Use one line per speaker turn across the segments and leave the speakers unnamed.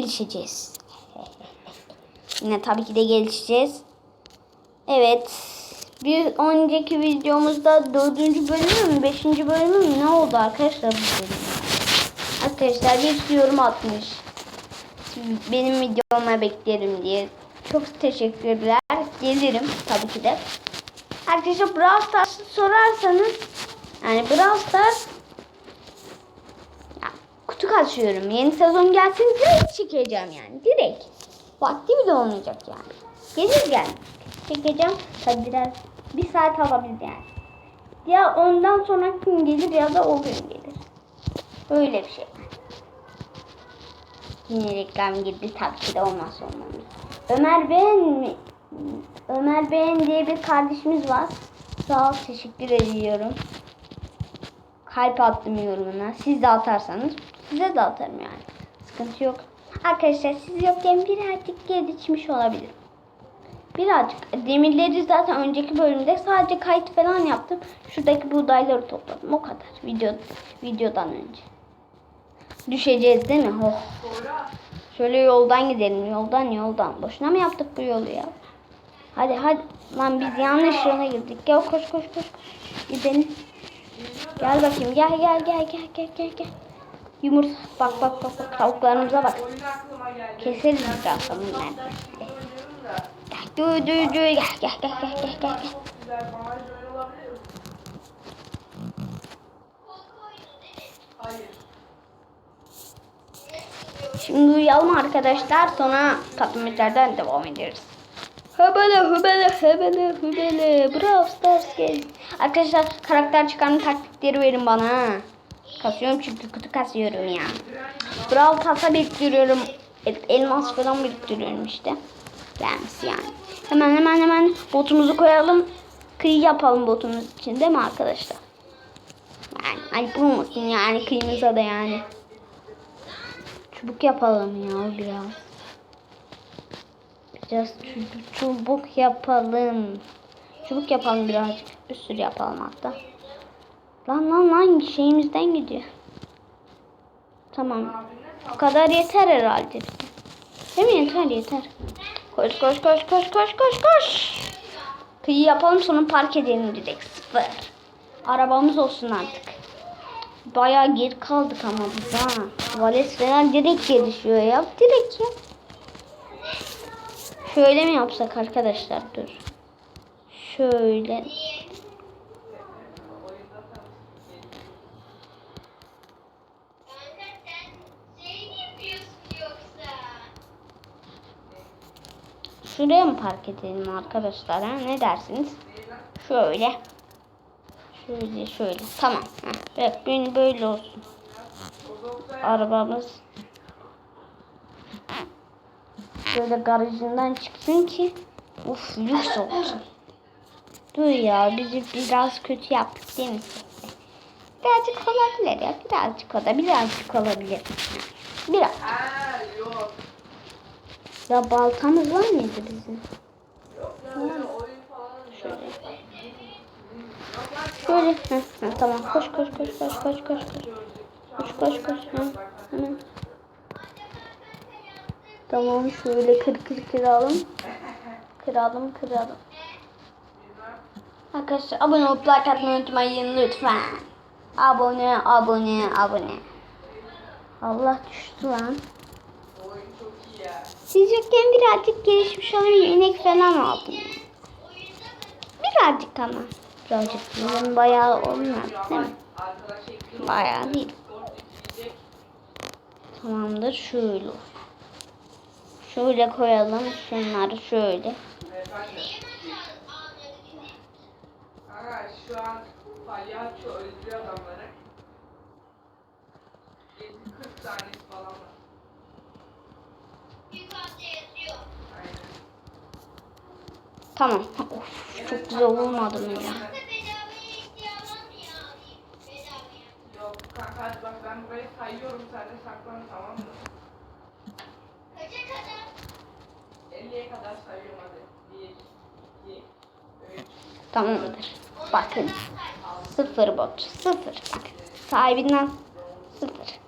gelişeceğiz. Yine tabii ki de gelişeceğiz. Evet. Bir önceki videomuzda dördüncü bölümü mü, beşinci bölümü mü ne oldu arkadaşlar bu bölüm? Arkadaşlar bir yorum atmış. Benim videoma beklerim diye. Çok teşekkürler. Gelirim tabii ki de. Arkadaşlar Brawl Stars'ı sorarsanız yani Brawl Stars kaçıyorum. Yeni sezon gelsin direkt çekeceğim yani. Direkt. Vakti bile olmayacak yani. Gelir gel. Çekeceğim. Tabi biraz bir saat alabilir yani. Ya ondan sonraki gün gelir ya da o gün gelir. Öyle bir şey. Yine reklam girdi tabii ki de olmaz. Ömer Beğen mi? Ömer Beğen diye bir kardeşimiz var. Sağ ol teşekkür ediyorum. Kalp attım yorumuna. Siz de atarsanız size de atarım yani. Sıkıntı yok. Arkadaşlar siz yokken birazcık gelişmiş olabilir. Birazcık. Demirleri zaten önceki bölümde sadece kayıt falan yaptım. Şuradaki buğdayları topladım. O kadar. Video, videodan önce. Düşeceğiz değil mi? Oh. Şöyle yoldan gidelim. Yoldan yoldan. Boşuna mı yaptık bu yolu ya? Hadi hadi. Lan biz yanlış yola girdik. Gel koş koş. koş. Gidelim. Gel bakayım. Gel gel gel gel gel gel gel. Yumurta. Bak bak bak bak. Tavuklarımıza bak. Keseriz
da.
Gel dur dur dur. Gel gel gel gel gel gel. Şimdi uyuyalım arkadaşlar. Sonra tatlımetlerden devam ederiz. Hıbele hıbele hıbele hıbele. Brawl Stars gel. Arkadaşlar karakter çıkarma taktikleri verin bana. Kasıyorum çünkü kutu kasıyorum ya. Brawl Pass'a biriktiriyorum. El- Elmas falan biriktiriyorum işte. Gelmesi yani. Hemen hemen hemen botumuzu koyalım. Kıyı yapalım botumuz için değil mi arkadaşlar? Yani ayıp olmasın yani kıyımıza da yani. Çubuk yapalım ya biraz. Biraz çubuk yapalım. Çubuk yapalım birazcık. Bir sürü yapalım hatta. Lan lan lan şeyimizden gidiyor. Tamam. Bu kadar yeter herhalde. Değil mi? Yeter yeter. Koş koş koş koş koş koş koş. Kıyı yapalım sonra park edelim direkt. Sıfır. Arabamız olsun artık. Bayağı geri kaldık ama biz ha. Vales falan direkt gelişiyor ya. Direkt ya. Şöyle mi yapsak arkadaşlar? Dur. Şöyle. Şuraya mı park edelim arkadaşlar? Ha? Ne dersiniz? Şöyle. Şöyle şöyle. Tamam. Heh. Evet, böyle- böyle olsun. Arabamız böyle garajından çıksın ki uf lüks olsun. Dur ya bizi biraz kötü yaptık değil mi? Birazcık olabilir ya. Birazcık o da birazcık olabilir. Biraz.
Ha yok.
Ya baltamız var mıydı bizim?
Yok ya öyle oyun falan.
Şöyle. Şöyle. Heh, heh, tamam. Koş koş koş koş koş koş koş. Koş koş koş. Hı, hemen. Tamam şöyle kır kır kıralım. Kıralım kıralım. Arkadaşlar abone olup like atmayı unutmayın lütfen. Abone abone abone. Allah düştü lan. Siz yokken birazcık gelişmiş olabilir. İnek falan aldım. Birazcık ama. Birazcık. Bizim bayağı olmaz değil mi? Bayağı değil. Tamamdır şöyle. Şöyle koyalım şunları şöyle.
Kanka şu an palyaço öldürüyor adamları. 40 tanesi falan var.
Yukarıda yazıyor.
Aynen.
Tamam. Of çok güzel olmadı mı ya?
Yok kanka hadi bak ben burayı sayıyorum sen de saklan tamam mı?
Kaça kadar?
50'ye kadar sayıyorum hadi. 1, 2, 3,
Tamamdır. Bakın. Sıfır bot. Sıfır. Bak. Sahibinden sıfır.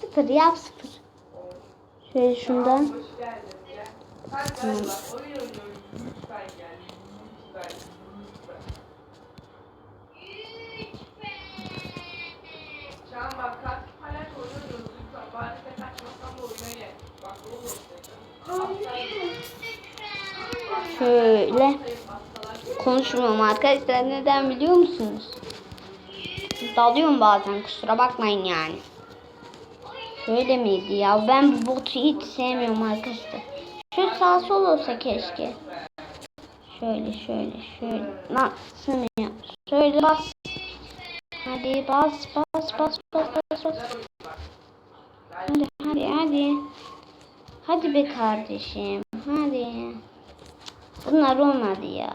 Sıfır yap sıfır. Şöyle şundan.
Olur.
Şöyle. Konuşmuyorum arkadaşlar. Neden biliyor musunuz? Dalıyorum bazen kusura bakmayın yani. Şöyle miydi ya? Ben bu botu hiç sevmiyorum arkadaşlar. Şu sağ sol olsa keşke. Şöyle şöyle şöyle. Nasıl ya? Şöyle bas. Hadi bas bas bas bas bas bas. Hadi hadi hadi. Hadi be kardeşim. Hadi. Bunlar olmadı ya.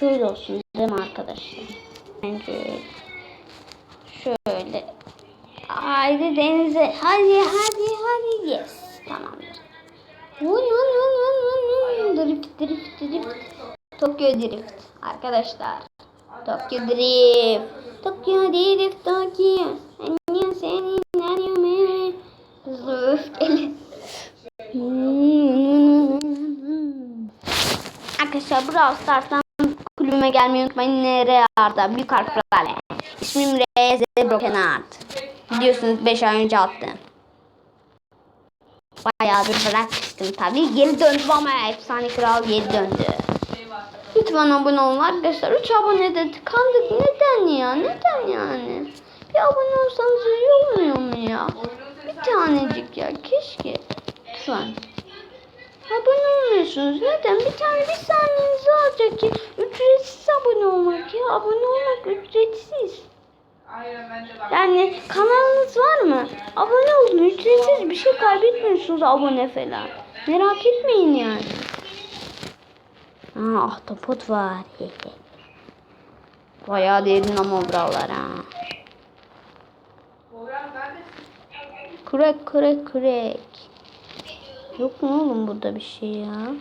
Şöyle olsun değil mi arkadaşlar? Bence öyle. Şöyle. Haydi denize. Hadi hadi hadi. Yes. Tamamdır. Vun vun vun vun vun. Drift drift drift. Tokyo drift. Arkadaşlar. Tokyo drift. Tokyo drift Tokyo. Anne senin arıyorum. Hızlı öfkeli. Arkadaşlar Brawl Stars'tan kulübüme gelmeyi unutmayın. Nereye Arda? Büyük harflerle. İsmim Reyes Broken Art. Biliyorsunuz 5 ay önce attım. Bayağı bir bırakmıştım tabii. Geri döndüm ama efsane kral geri döndü. Lütfen abone olun arkadaşlar. 3 abone de tıkandık. Neden ya? Neden yani? Bir abone olsanız iyi olmuyor mu ya? Bir tanecik ya. Keşke. Lütfen. Abone olmuyorsunuz. Neden? Bir tane bir saniyenizi alacak ki. Ücretsiz abone Abone olmak ücretsiz. Yani kanalınız var mı? Abone olun. Ücretsiz bir şey kaybetmiyorsunuz abone falan. Merak etmeyin yani. Aa, ahtapot var. Bayağı derin ama buralar ha. Kürek kürek kürek. Yok mu oğlum burada bir şey ya?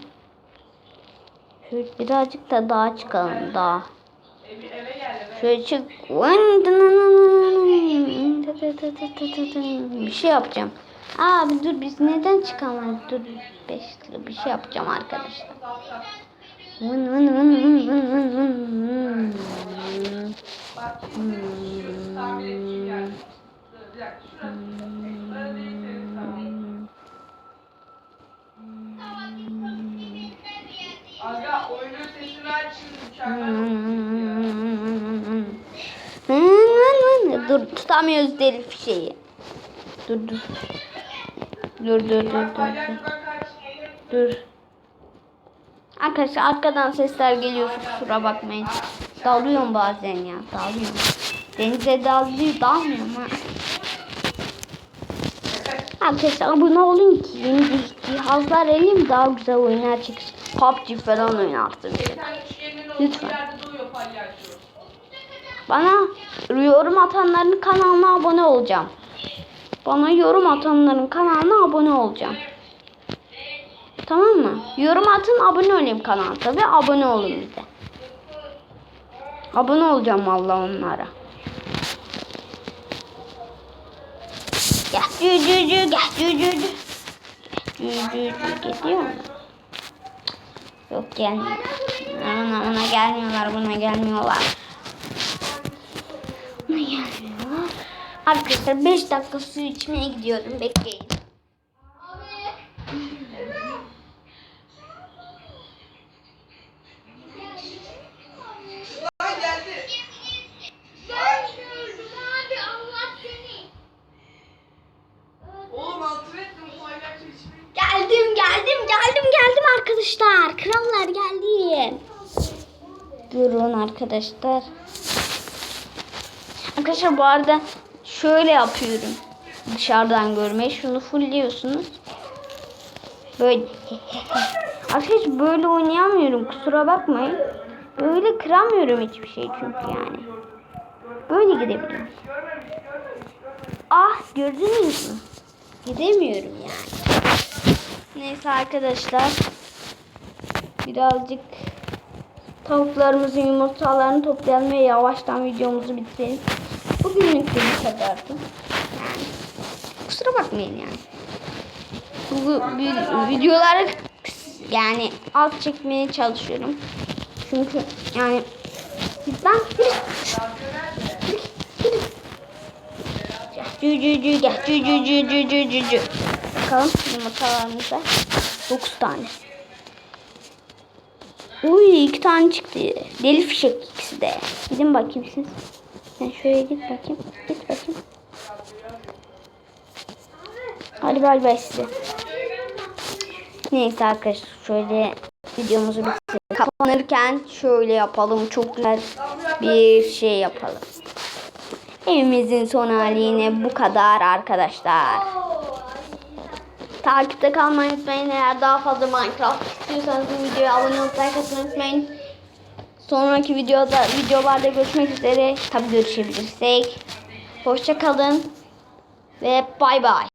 Şöyle birazcık da daha çıkalım daha. Şöyle çık. Bir şey yapacağım. Abi dur biz neden çıkamadık? Dur 5 lira bir şey yapacağım arkadaşlar. Vın vın vın vın vın vın vın.
Tamam. Aga oyunun sesini aç şimdi mükemmel.
Dur tutamıyoruz deli şeyi. Dur dur. Dur dur dur dur. Dur. Dur. Arkadaşlar arkadan sesler geliyor kusura bakmayın. Dalıyorum bazen ya dalıyorum. Denize dalıyor dalmıyorum ha. Arkadaşlar abone olun ki yeni cihazlar elim daha güzel oyunlar çıksın. PUBG falan
olduğu
Lütfen. Bana yorum atanların kanalına abone olacağım. Bana yorum atanların kanalına abone olacağım. Tamam mı? Yorum atın abone olayım kanala tabi abone olun bize. Abone olacağım vallahi onlara. Gel cü cü cü gel cü cü cü. Cü cü cü geliyor mu? Yok gelmiyor. Buna, buna gelmiyorlar buna gelmiyorlar. Arkadaşlar 5 dakika su içmeye gidiyorum bekleyin. Geldim geldim geldim geldim arkadaşlar. Krallar geldi. Durun arkadaşlar. Arkadaşlar bu arada şöyle yapıyorum. Dışarıdan görmeyi. Şunu fullliyorsunuz. Böyle. Arkadaşlar böyle oynayamıyorum. Kusura bakmayın. Böyle kıramıyorum hiçbir şey çünkü yani. Böyle gidebiliyorum. Ah gördünüz mü? Gidemiyorum yani. Neyse arkadaşlar. Birazcık tavuklarımızın yumurtalarını toplayalım ve yavaştan videomuzu bitirelim. Bugünlük de bu. Yani kusura bakmayın yani. Bu vi- videoları yani az çekmeye çalışıyorum. Çünkü yani bizden Cü cü cü gel cü cü cü cü cü cü cü. Bakalım yumurtalarımıza 9 tane. Uy iki tane çıktı. Deli fişek ikisi de. Gidin bakayım siz. Sen şöyle git bakayım. Git bakayım. Hadi bay bay size. Neyse arkadaşlar şöyle videomuzu bitirelim. Kapanırken şöyle yapalım. Çok güzel bir şey yapalım. Evimizin son hali yine bu kadar arkadaşlar. Takipte kalmayı unutmayın. Eğer daha fazla Minecraft istiyorsanız bu videoya abone atmayı unutmayın. Sonraki videoda videolarda görüşmek üzere. Tabii görüşebilirsek. Hoşça kalın ve bay bay.